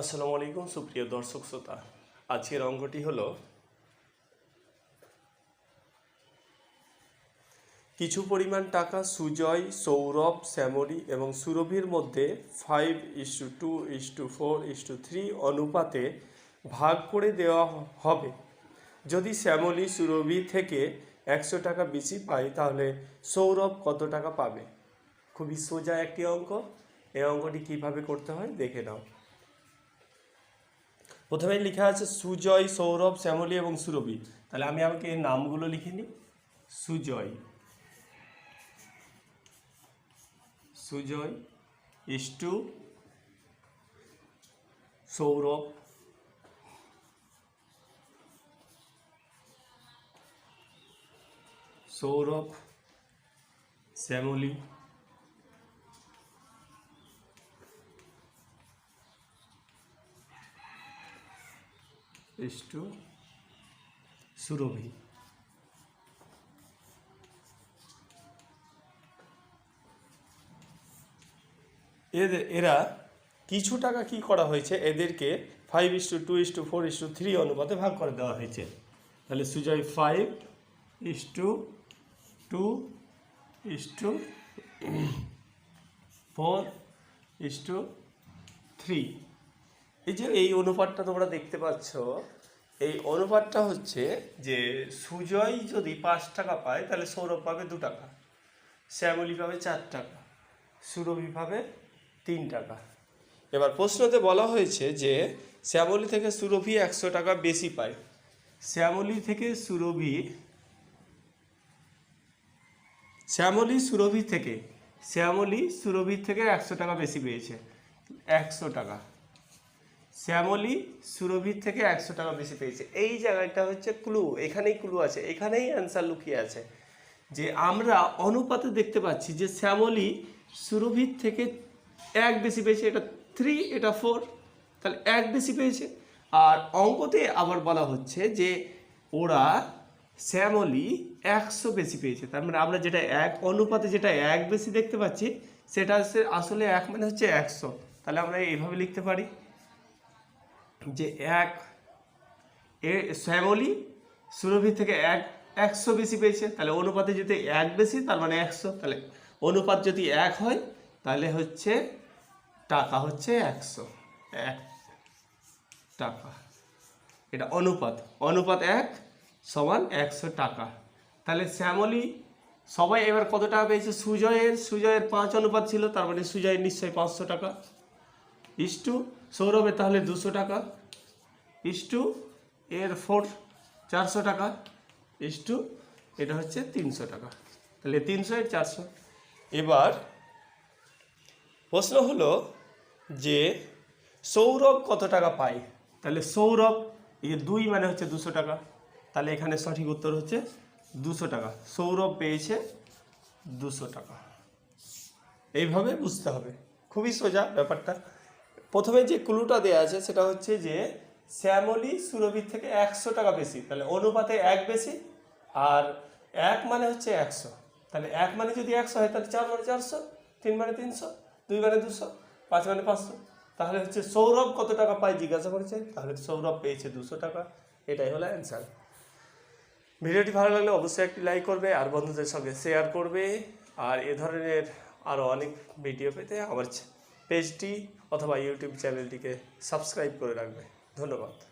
আসসালামু আলাইকুম, সুপ্রিয় দর্শক শ্রোতা। আজকের অঙ্কটি হলো, কিছু পরিমাণ টাকা সুজয়, সৌরভ, শ্যামলী এবং সুরভির মধ্যে five is to two is to four is to three অনুপাতে ভাগ করে দেওয়া হবে। যদি শ্যামলী, সুরভি থেকে একশো টাকা বেশি পায়, তাহলে সৌরভ কত টাকা পাবে? খুবই সোজা একটি অঙ্ক। এই অঙ্কটি কীভাবে করতে হয়, দেখে নাও। প্রথমে লেখা আছে সুজয়, সৌরভ, শ্যামলী এবং সুরভি। তাহলে আমি আমাকে এই নামগুলো লিখে নিই। সুজয়। সুজয়, ইষ্টু, সৌরভ। সৌরভ, শ্যামলী। ইষ্টু সুরভি। এদের এরা কিছু টাকা কি করা হয়েছে? এদেরকে five is to two is to four is to three অনুপাতে ভাগ করে দেওয়া হয়েছে। তাহলে Sujoy five is to two is to four is to three এই যে এই অনুপাতটা তোমরা দেখতে পাচ্ছ, এই অনুপাতটা হচ্ছে যে সুজয় যদি পাঁচ টাকা পায়, তাহলে সৌরভ পাবে দু টাকা, শ্যামলী পাবে চার টাকা, সুরভি পাবে তিন টাকা। এবার প্রশ্নতে বলা হয়েছে যে শ্যামলী থেকে সুরভি একশো টাকা বেশি পায়। শ্যামলী থেকে সুরভি, শ্যামলী সুরভি থেকে, শ্যামলী সুরভির থেকে একশো টাকা বেশি পেয়েছে, একশো টাকা। শ্যামলী সুরভির থেকে একশো টাকা বেশি পেয়েছে। এই জায়গাটা হচ্ছে ক্লু এখানেই ক্লু আছে, এখানেই অ্যান্সার লুকিয়ে আছে। যে আমরা অনুপাতে দেখতে পাচ্ছি যে শ্যামলী সুরভির থেকে এক বেশি পেয়েছে, এটা থ্রি এটা ফোর তাহলে এক বেশি পেয়েছে। আর অঙ্কতে আবার বলা হচ্ছে যে ওরা শ্যামলী একশো বেশি পেয়েছে। তার মানে আমরা যেটা এক, অনুপাতে যেটা এক বেশি দেখতে পাচ্ছি, সেটা আসলে এক মানে হচ্ছে একশো। তাহলে আমরা এইভাবে লিখতে পারি। যে এক, এ শ্যামলি সুরভি থেকে এক, একশো বেশি পেয়েছে। তাহলে অনুপাতে যদি এক বেশি, তার মানে একশো। তাহলে অনুপাত যদি এক হয়, তাহলে হচ্ছে টাকা হচ্ছে একশো। এক টাকা। এটা অনুপাত। অনুপাত এক সমান একশো টাকা। তাহলে শ্যামলি সবাই এবার কত টাকা পেয়েছে? সুজয়ের। সুজয়ের পাঁচ অনুপাত ছিল, তার মানে সুজয়ের নিশ্চয়ই পাঁচশো টাকা। ইস্টু সৌরভের তাহলে দুশো টাকা ইস টু এর ফোর চারশো টাকা ইস টু এটা হচ্ছে তিনশো টাকা। তাহলে তিনশো এর চারশো। এবার প্রশ্ন হলো যে সৌরভ কত টাকা পায়? তাহলে সৌরভ, এই দুই মানে হচ্ছে দুশো টাকা। তাহলে এখানে সঠিক উত্তর হচ্ছে দুশো টাকা। সৌরভ পেয়েছে দুশো টাকা। এইভাবে বুঝতে হবে। খুবই সোজা ব্যাপারটা। প্রথমে যে ক্লুটা দেওয়া আছে, সেটা হচ্ছে যে শ্যামলী সুরভির থেকে একশো টাকা বেশি। তাহলে অনুপাতে এক বেশি, আর এক মানে হচ্ছে একশো। তাহলে এক মানে যদি একশো হয়, তাহলে চার মানে চারশো, তিন মানে তিনশো, দুই মানে দুশো, পাঁচ মানে পাঁচশো। তাহলে হচ্ছে সৌরভ কত টাকা পায় জিজ্ঞাসা করেছে? তাহলে সৌরভ পেয়েছে দুশো টাকা। এটাই হলো অ্যান্সার ভিডিওটি ভালো লাগলে অবশ্যই একটি লাইক করবে, আর বন্ধুদের সঙ্গে শেয়ার করবে। আর এ ধরনের আরও অনেক ভিডিও পেতে আমার পেজটি অথবা ইউটিউব চ্যানেলটিকে সাবস্ক্রাইব করে রাখবে। ধন্যবাদ।